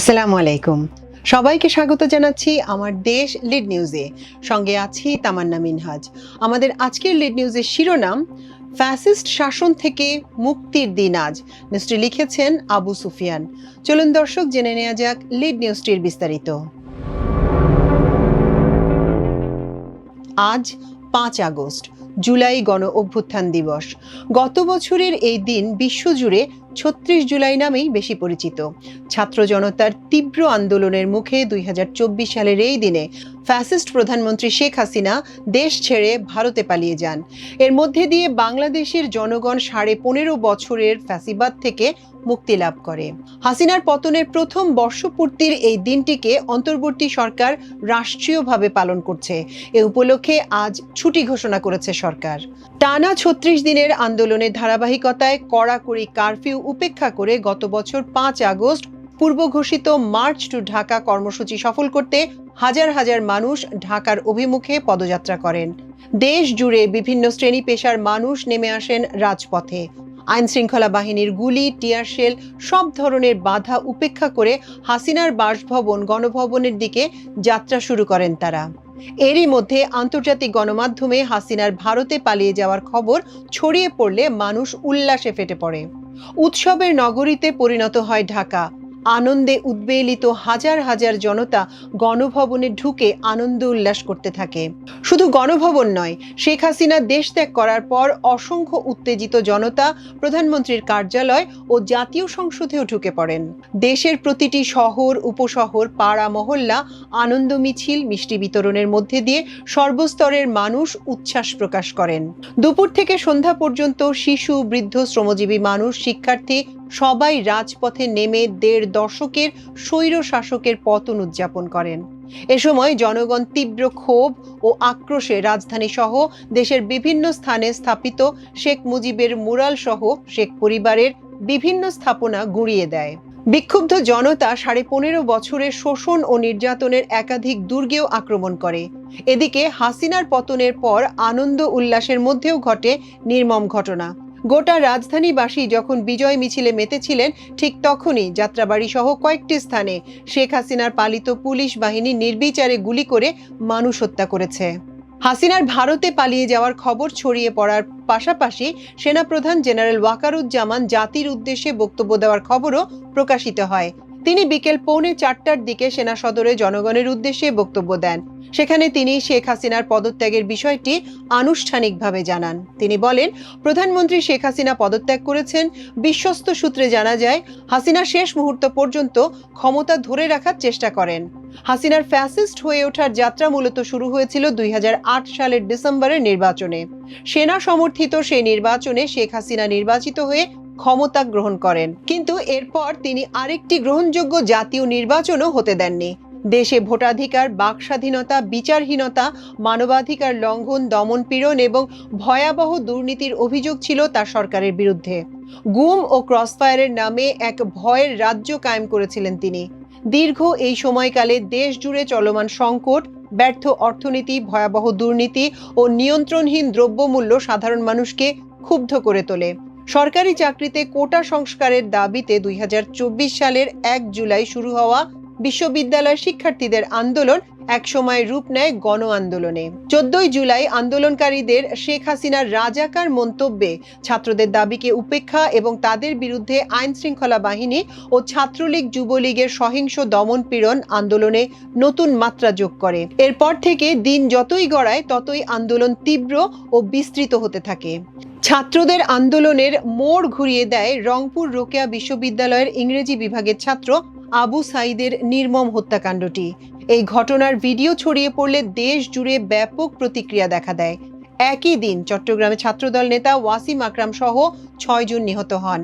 আসসালামু আলাইকুম। সবাইকে স্বাগত জানাচ্ছি আমার দেশ লিড নিউজে। সঙ্গে আছি তামান্না মিনহাজ। আমাদের আজকের লিড নিউজের শিরোনাম, ফ্যাসিস্ট শাসন থেকে মুক্তির দিন আজ। নিউজটি লিখেছেন আবু সুফিয়ান। চলুন দর্শক, জেনে নেওয়া যাক লিড নিউজটির বিস্তারিত। আজ পাঁচ আগস্ট, জুলাই গণ অভ্যুত্থান দিবস। গত বছরের এই দিন বিশ্বজুড়ে ছত্রিশ জুলাই নামেই বেশি পরিচিত। ছাত্র জনতার তীব্র আন্দোলনের মুখে দুই হাজার চব্বিশ সালের এই দিনে ফ্যাসিস্ট প্রধানমন্ত্রী শেখ হাসিনা দেশ ছেড়ে ভারতে পালিয়ে যান। এর মধ্যে দিয়ে বাংলাদেশের জনগণ সাড়ে পনেরো বছরের ফ্যাসিবাদ থেকে মুক্তি লাভ করে। হাসিনার পতনের প্রথম বর্ষপূর্তির এই দিনটিকে অন্তর্বর্তী সরকার রাষ্ট্রীয়ভাবে পালন করছে। এ উপলক্ষে আজ ছুটি ঘোষণা করেছে সরকার। টানা ছত্রিশ দিনের আন্দোলনের ধারাবাহিকতায় কড়াকড়ি কারফিউ উপেক্ষা করে গত বছর পাঁচ আগস্ট পূর্ব ঘোষিত মার্চ টু ঢাকা কর্মসূচি সফল করতে হাজার হাজার মানুষ ঢাকার অভিমুখে পদযাত্রা করেন। দেশ জুড়ে বিভিন্ন শ্রেণি পেশার মানুষ নেমে আসেন রাজপথে। আইন শৃঙ্খলা বাহিনীর গুলি টিয়ারশেল সব ধরনের বাধা উপেক্ষা করে হাসিনার বাসভবন, গণভবনের দিকে যাত্রা শুরু করেন তারা। এরই মধ্যে আন্তর্জাতিক গণমাধ্যমে হাসিনার ভারতে পালিয়ে যাওয়ার খবর ছড়িয়ে পড়লে মানুষ উল্লাসে ফেটে পড়ে। উৎসবের নগরীতে পরিণত হয় ঢাকা। আনন্দে উদ্বেলিত হাজার হাজার জনতা গণভবনে ঢুকে আনন্দ উল্লাস করতে থাকে। শুধু গণভবন নয়, শেখ হাসিনা দেশ ত্যাগ করার পর অসংখ্য উত্তেজিত জনতা, প্রধানমন্ত্রীর কার্যালয় ও জাতীয় সংসদেও ঢুকে পড়েন। দেশের প্রতিটি শহর, উপশহর, পাড়া, মহল্লা আনন্দ মিছিল, মিষ্টি বিতরণের মধ্যে দিয়ে সর্বস্তরের মানুষ উচ্ছ্বাস প্রকাশ করেন। দুপুর থেকে সন্ধ্যা পর্যন্ত শিশু, বৃদ্ধ, শ্রমজীবী মানুষ, শিক্ষার্থী সবাই রাজপথে নেমে দেড় দশকের স্বৈর শাসকের পতন উদযাপন করেন। এ সময় জনগণ তীব্র ক্ষোভ ও আক্রোশে রাজধানী সহ দেশের বিভিন্ন স্থানে স্থাপিত শেখ মুজিবের মুরাল সহ শেখ পরিবারের বিভিন্ন স্থাপনা গুঁড়িয়ে দেয়। বিক্ষুব্ধ জনতা সাড়ে পনেরো বছরের শোষণ ও নির্যাতনের একাধিক দুর্গেও আক্রমণ করে। এদিকে হাসিনার পতনের পর আনন্দ উল্লাসের মধ্যেও ঘটে নির্মম ঘটনা। গোটা রাজধানীবাসী যখন বিজয় মিছিলে মেতেছিলেন, ঠিক তখনই যাত্রাবাড়ি সহ কয়েকটি স্থানে শেখ হাসিনার পালিত পুলিশ বাহিনী নির্বিচারে গুলি করে মানুষ হত্যা করেছে। হাসিনার ভারতে পালিয়ে যাওয়ার খবর ছড়িয়ে পড়ার পাশাপাশি সেনাপ্রধান জেনারেল ওয়াকারুজ্জামান জাতির উদ্দেশ্যে বক্তব্য দেওয়ার খবরও প্রকাশিত হয়। তিনি বিকেল পৌনে চারটার দিকে সেনা সদরে জনগণের উদ্দেশ্যে বক্তব্য দেন। সেখানে তিনি শেখ হাসিনার পদত্যাগের বিষয়টি আনুষ্ঠানিকভাবে জানান। তিনি বলেন, প্রধানমন্ত্রী শেখ হাসিনা পদত্যাগ করেছেন। বিশ্বস্ত সূত্রে জানা যায়, হাসিনা শেষ মুহূর্ত পর্যন্ত ক্ষমতা ধরে রাখার চেষ্টা করেন। হাসিনার ফ্যাসিস্ট হয়ে ওঠার যাত্রা মূলত শুরু হয়েছিল দুই হাজার আট সালের ডিসেম্বরের নির্বাচনে। সেনা সমর্থিত সেই নির্বাচনে শেখ হাসিনা নির্বাচিত হয়ে ক্ষমতা গ্রহণ করেন। কিন্তু এরপর তিনি আরেকটি গ্রহণযোগ্য জাতীয় নির্বাচনও হতে দেননি। দেশে ভোটাধিকার বাক স্বাধীনতা বিচারহীনতা, মানবাধিকার লঙ্ঘন দমনপীড়ন এবং ভয়াবহ দুর্নীতির অভিযোগ ছিল তার সরকারের বিরুদ্ধে। গুম ও ক্রসফায়ারের নামে এক ভয়ের রাজ্য কায়েম করেছিলেন তিনি। দীর্ঘ এই সময়কালে দেশ জুড়ে চলমান সংকট, ব্যর্থ অর্থনীতি, ভয়াবহ দুর্নীতি ও নিয়ন্ত্রণহীন দ্রব্যমূল্য সাধারণ মানুষকে ক্ষুব্ধ করে তোলে। সরকারি চাকরিতে কোটা সংস্কারের দাবিতে দুই হাজার চব্বিশ সালের এক জুলাই শুরু হওয়া বিশ্ববিদ্যালয় শিক্ষার্থীদের আন্দোলন একসময় রূপ নেয় গণ আন্দোলনে। চোদ্দই জুলাই আন্দোলনকারীদের শেখ হাসিনার রাজাকার মন্তব্যে ছাত্রদের দাবিকে উপেক্ষা এবং তাদের বিরুদ্ধে আইন শৃঙ্খলা বাহিনী ও ছাত্রলীগ যুবলীগের সহিংস দমন পীড়ন আন্দোলনে নতুন মাত্রা যোগ করে। এরপর থেকে দিন যতই গড়ায়, ততই আন্দোলন তীব্র ও বিস্তৃত হতে থাকে। ছাত্রদের আন্দোলনের মোড় ঘুরিয়ে দেয় রংপুর রোকেয়া বিশ্ববিদ্যালয়ের ইংরেজি বিভাগের ছাত্র আবু সাইদের নির্মম হত্যাকাণ্ডটি। এই ঘটনার ভিডিও ছড়িয়ে পড়লে দেশ জুড়ে ব্যাপক প্রতিক্রিয়া দেখা দেয়। একই দিন চট্টগ্রামে ছাত্রদল নেতা ওয়াসিম আকরাম সহ ছয়জন নিহত হন।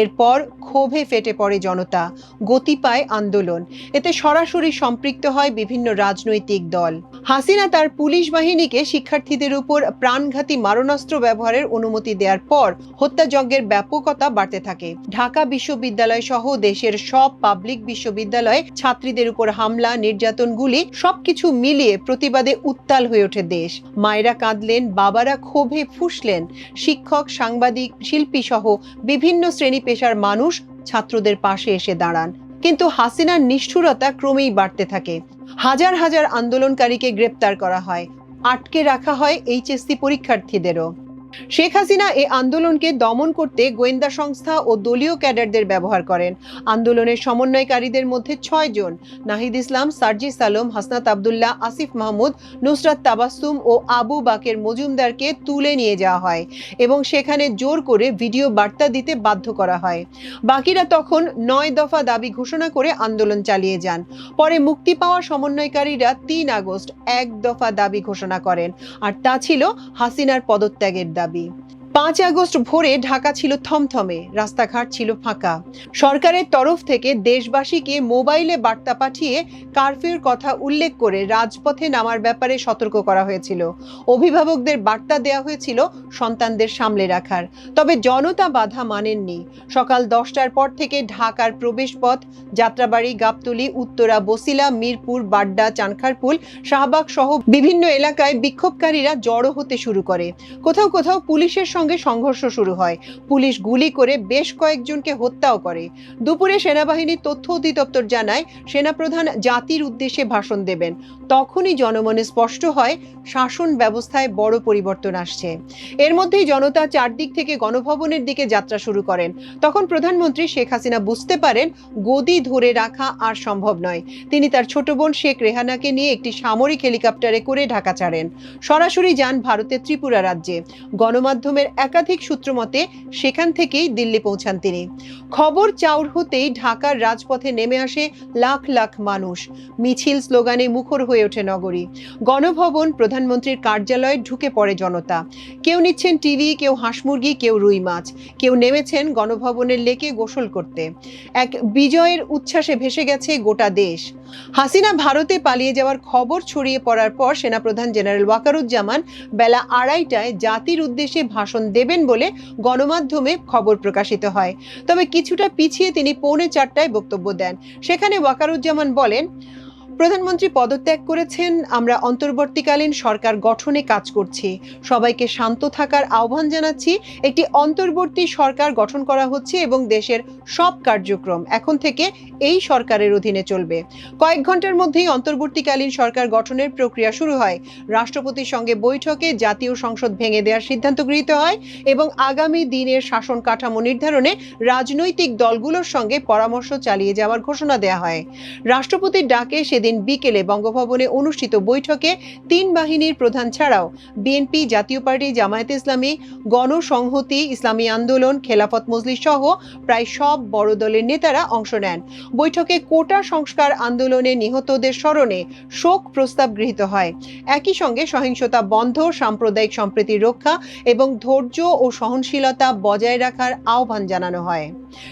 এরপর ক্ষোভে ফেটে পড়ে জনতা, গতি পায় আন্দোলন। এতে সরাসরি সম্পৃক্ত হয় বিভিন্ন রাজনৈতিক দল। হাসিনা তার পুলিশ বাহিনীকে শিক্ষার্থীদের উপর প্রাণঘাতী মারণাস্ত্র ব্যবহারের অনুমতি দেওয়ার পর হত্যাযজ্ঞের ব্যাপকতা বাড়তে থাকে। ঢাকা বিশ্ববিদ্যালয় সহ দেশের সব পাবলিক বিশ্ববিদ্যালয়ে ছাত্রীদের উপর হামলা, নির্যাতনগুলি সবকিছু মিলিয়ে প্রতিবাদে উত্তাল হয়ে ওঠে দেশ। মায়েরা কাঁদলেন, বাবারা ক্ষোভে ফুসলেন। শিক্ষক, সাংবাদিক শিল্পী সহ বিভিন্ন শ্রেণি পেশার মানুষ ছাত্রদের পাশে এসে দাঁড়ান। কিন্তু হাসিনার নিষ্ঠুরতা ক্রমেই বাড়তে থাকে। হাজার হাজার আন্দোলনকারীকে গ্রেপ্তার করা হয়। আটকে রাখা হয় এইচএসসি পরীক্ষার্থীদেরও। শেখ হাসিনা এই আন্দোলনকে দমন করতে গোয়েন্দা সংস্থা ও দলীয় ক্যাডারদের ব্যবহার করেন। আন্দোলনের সমন্বয়কারীদের মধ্যে ছয় জন নাহিদ ইসলাম, সার্জিস আলম, হাসনাত আবদুল্লাহ, আসিফ মাহমুদ, নুসরাত তাবাসুম ও আবু বাকের মজুমদারকে তুলে নিয়ে যাওয়া হয় এবং সেখানে জোর করে ভিডিও বার্তা দিতে বাধ্য করা হয়। বাকিরা তখন নয় দফা দাবি ঘোষণা করে আন্দোলন চালিয়ে যান। পরে মুক্তি পাওয়া সমন্বয়কারীরা তিন আগস্ট এক দফা দাবি ঘোষণা করেন। আর তা ছিল হাসিনার পদত্যাগের দাবি। দাবি। পাঁচ আগস্ট ভোরে ঢাকা ছিল থমথমে, রাস্তাঘাট ছিল ফাঁকা। সরকারের তরফ থেকে দেশবাসীকে মোবাইলে বার্তা পাঠিয়ে কারফিউর কথা উল্লেখ করে রাজপথে নামার ব্যাপারে সতর্ক করা হয়েছিল। অভিভাবকদের বার্তা দেওয়া হয়েছিল সন্তানদের সামলে রাখার। তবে জনতা বাধা মানেননি। সকাল দশটার পর থেকে ঢাকার প্রবেশপথ, যাত্রাবাড়ি, গাবতলী, উত্তরা, বসিলা, মিরপুর, বাড্ডা, চানখারপুল, শাহবাগ সহ বিভিন্ন এলাকায় বিক্ষোভকারীরা জড়ো হতে শুরু করে। কোথাও কোথাও পুলিশের সঙ্গে সংঘর্ষ শুরু হয়। পুলিশ গুলি করে বেশ কয়েকজনকে হত্যাও করে। দুপুরে সেনাবাহিনীর তথ্য অধিদপ্তর জানায়, সেনাপ্রধান জাতির উদ্দেশ্যে ভাষণ দেবেন। তখনই জনমনে স্পষ্ট হয়, শাসন ব্যবস্থায় বড় পরিবর্তন আসছে। এর মধ্যেই জনতা চারদিক থেকে গণভবনের দিকে যাত্রা শুরু করেন। তখন প্রধানমন্ত্রী শেখ হাসিনা বুঝতে পারেন, গদি ধরে রাখা আর সম্ভব নয়। তিনি তার ছোট বোন শেখ রেহানাকে নিয়ে একটি সামরিক হেলিকপ্টারে করে ঢাকা ছাড়েন। সরাসরি যান ভারতের ত্রিপুরা রাজ্যে। গণমাধ্যমের একাধিক সূত্র মতে সেখান থেকেই দিল্লি পৌঁছান তিনি। খবর চাউর হতেই ঢাকার রাজপথে নেমে আসে লাখ লাখ মানুষ। মিছিল স্লোগানে মুখর হয়ে ওঠে নগরী। গণভবন প্রধানমন্ত্রীর কার্যালয়ে ঢুকে পড়ে জনতা। কেউ নিচ্ছেন টিভি, কেউ হাঁসমুরগি কেউ রুই মাছ। কেউ নেমেছেন গণভবনের লেকে গোসল করতে। এক বিজয়ের উচ্ছ্বাসে ভেসে গেছে গোটা দেশ। হাসিনা ভারতে পালিয়ে যাওয়ার খবর ছড়িয়ে পড়ার পর সেনাপ্রধান জেনারেল ওয়াকারুজ্জামান বেলা আড়াইটায় জাতির উদ্দেশ্যে ভাষণ দেবেন বলে গণমাধ্যমে খবর প্রকাশিত হয়। তবে কিছুটা পিছিয়ে তিনি পৌনে চারটায় বক্তব্য দেন। সেখানে ওয়াকারুজ্জামান বলেন প্রধানমন্ত্রী পদত্যাগ করেছেন, আমরা অন্তর্বর্তীকালীন সরকার গঠনে কাজ করছি। সবাইকে শান্ত থাকার আহ্বান জানাচ্ছি, একটি অন্তর্বর্তী সরকার গঠন করা হচ্ছে এবং দেশের সব কার্যক্রম এখন থেকে এই সরকারের অধীনে চলবে। কয়েক ঘণ্টার মধ্যেই অন্তর্বর্তীকালীন সরকার গঠনের প্রক্রিয়া শুরু হয়। রাষ্ট্রপতির সঙ্গে বৈঠকে জাতীয় সংসদ ভেঙে দেওয়ার সিদ্ধান্ত গৃহীত হয় এবং আগামী দিনের শাসন কাঠামো নির্ধারণে রাজনৈতিক দলগুলোর সঙ্গে পরামর্শ চালিয়ে যাওয়ার ঘোষণা দেওয়া হয়। রাষ্ট্রপতির ডাকে সেদিন বিকেলে বঙ্গভবনে অনুষ্ঠিত বৈঠকে তিন বাহিনীর প্রধান ছাড়াও বিএনপি, জাতীয় পার্টি, জামায়াতে ইসলামী, গণসংহতি, ইসলামী আন্দোলন, খেলাফত মজলিস সহ প্রায় সব বড় দলের নেতারা অংশ নেন। বৈঠকে কোটা সংস্কার আন্দোলনে নিহতদের স্মরণে শোক প্রস্তাব গৃহীত হয়। একই সঙ্গে সহিংসতা বন্ধ, সাম্প্রদায়িক সম্প্রীতি রক্ষা এবং ধৈর্য ও সহনশীলতা বজায় রাখার আহ্বান জানানো হয়।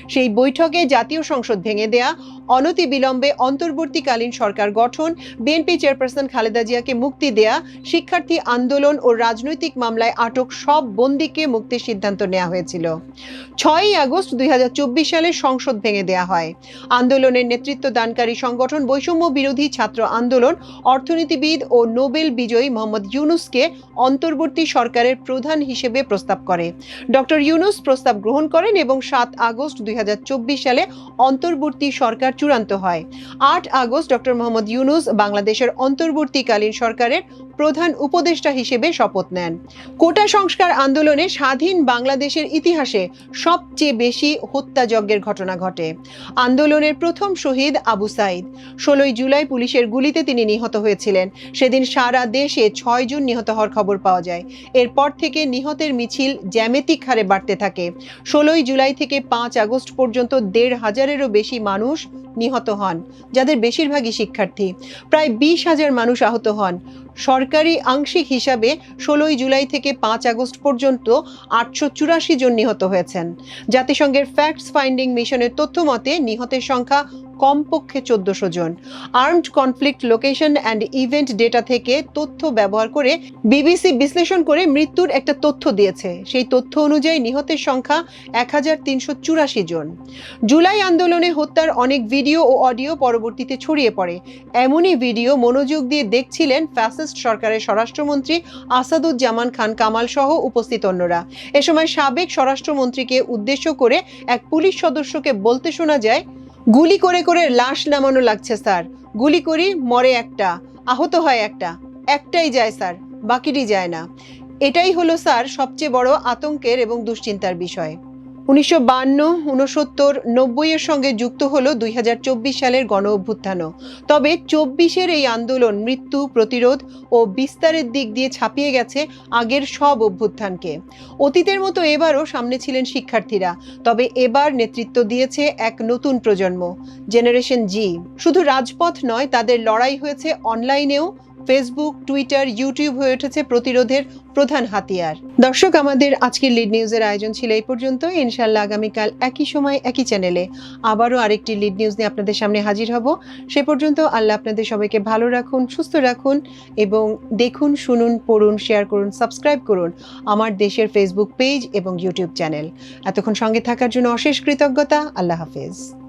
সেই বৈঠকে জাতীয় সংসদ ভেঙে দেয়া, অনতিবিলম্বে অন্তর্বর্তীকালীন সরকার গঠন, বিএনপি চেয়ারপারসন খালেদা জিয়াকে মুক্তি দেয়া, শিক্ষার্থী আন্দোলন ও রাজনৈতিক মামলায় আটক সব বন্দীকে মুক্তির সিদ্ধান্ত নেওয়া হয়েছিল। ছয়ই আগস্ট দুই সালে সংসদ ভেঙে দেয়া হয়। আন্দোলনের নেতৃত্ব দানকারী সংগঠন বৈষম্য বিরোধী ছাত্র আন্দোলন, অর্থনীতিবিদ ও নোবেল বিজয়ী মোহাম্মদ ইউনুসকে অন্তর্বর্তী সরকারের প্রধান হিসেবে প্রস্তাব করে। ডক্টর ইউনুস প্রস্তাব গ্রহণ করেন এবং সাত আগস্ট দুই হাজার চব্বিশ সালে অন্তর্বর্তী সরকার চূড়ান্ত হয়। আট আগস্ট ডক্টর মোহাম্মদ ইউনুস বাংলাদেশের অন্তর্বর্তীকালীন সরকারের প্রধান উপদেষ্টা হিসেবে শপথ নেন। কোটা সংস্কার আন্দোলনে স্বাধীন বাংলাদেশের ইতিহাসে সবচেয়ে বেশি হত্যাযজ্ঞের ঘটনা ঘটে। আন্দোলনের প্রথম শহীদ আবু সাইদ। ষোলোই জুলাই পুলিশের গুলিতে তিনি নিহত হয়েছিলেন। সেদিন সারা দেশে ছয় জন নিহত হওয়ার খবর পাওয়া যায়। এরপর থেকে নিহতের মিছিল জ্যামিতিক হারে বাড়তে থাকে। ষোলোই জুলাই থেকে পাঁচ আগস্ট পর্যন্ত দেড় হাজারেরও বেশি মানুষ নিহত হন, যাদের বেশিরভাগই শিক্ষার্থী। প্রায় বিশ হাজার মানুষ আহত হন। সরকারি আংশিক হিসাবে ষোলোই জুলাই থেকে পাঁচ আগস্ট পর্যন্ত আটশো চুরাশি জন নিহত হয়েছেন। জাতিসংঘের ফ্যাক্টস ফাইন্ডিং মিশনের তথ্য মতে নিহতের সংখ্যা কমপক্ষে চোদ্দশো জন। Armed conflict location and event data থেকে তথ্য ব্যবহার করে বিবিসি বিশ্লেষণ করে মৃত্যুর একটা তথ্য দিয়েছে। সেই তথ্য অনুযায়ী নিহতের সংখ্যা এক হাজার তিনশো চুরাশি জন। জুলাই আন্দোলনে হত্যার অনেক ভিডিও ও অডিও পরবর্তীতে ছড়িয়ে পড়ে। এমনই ভিডিও মনোযোগ দিয়ে দেখছিলেন ফ্যাসিস্ট সরকারের স্বরাষ্ট্রমন্ত্রী আসাদুজ্জামান খান কামাল সহ উপস্থিত অন্যরা। এ সময় সাবেক স্বরাষ্ট্রমন্ত্রীকে উদ্দেশ্য করে এক পুলিশ সদস্যকে বলতে শোনা যায় গুলি করে করে লাশ নামানো লাগছে, স্যার। গুলি করি, মরে একটা। আহত হয় একটা। একটাই যায়, স্যার। বাকিটি যায় না। এটাই হলো, স্যার, সবচেয়ে বড় আতঙ্কের এবং দুশ্চিন্তার বিষয়। উনিশশো বান্ন উনসত্তর নব্বইয়ের সঙ্গে যুক্ত হলো দুই সালের গণ অভ্যুত্থানও। তবে চব্বিশের এই আন্দোলন মৃত্যু, প্রতিরোধ ও বিস্তারের দিক দিয়ে ছাপিয়ে গেছে আগের সব অভ্যুত্থানকে। অতীতের মতো এবারও সামনে ছিলেন শিক্ষার্থীরা, তবে এবার নেতৃত্ব দিয়েছে এক নতুন প্রজন্ম, জেনারেশন জি। শুধু রাজপথ নয়, তাদের লড়াই হয়েছে অনলাইনেও ফেসবুক টুইটার ইউটিউব হয়ে উঠেছে প্রতিরোধের প্রধান হাতিয়ার। দর্শক, আমাদের আজকের লিড নিউজের আয়োজন ছিল এই পর্যন্ত ইনশাল্লাহ আগামীকাল একই সময়, একই চ্যানেলে আবারও আরেকটি লিড নিউজ নিয়ে আপনাদের সামনে হাজির হব। সে পর্যন্ত আল্লাহ আপনাদের সবাইকে ভালো রাখুন, সুস্থ রাখুন এবং দেখুন, শুনুন, পড়ুন শেয়ার করুন সাবস্ক্রাইব করুন আমার দেশের ফেসবুক পেজ এবং ইউটিউব চ্যানেল এতক্ষণ সঙ্গে থাকার জন্য অশেষ কৃতজ্ঞতা। আল্লাহ হাফেজ।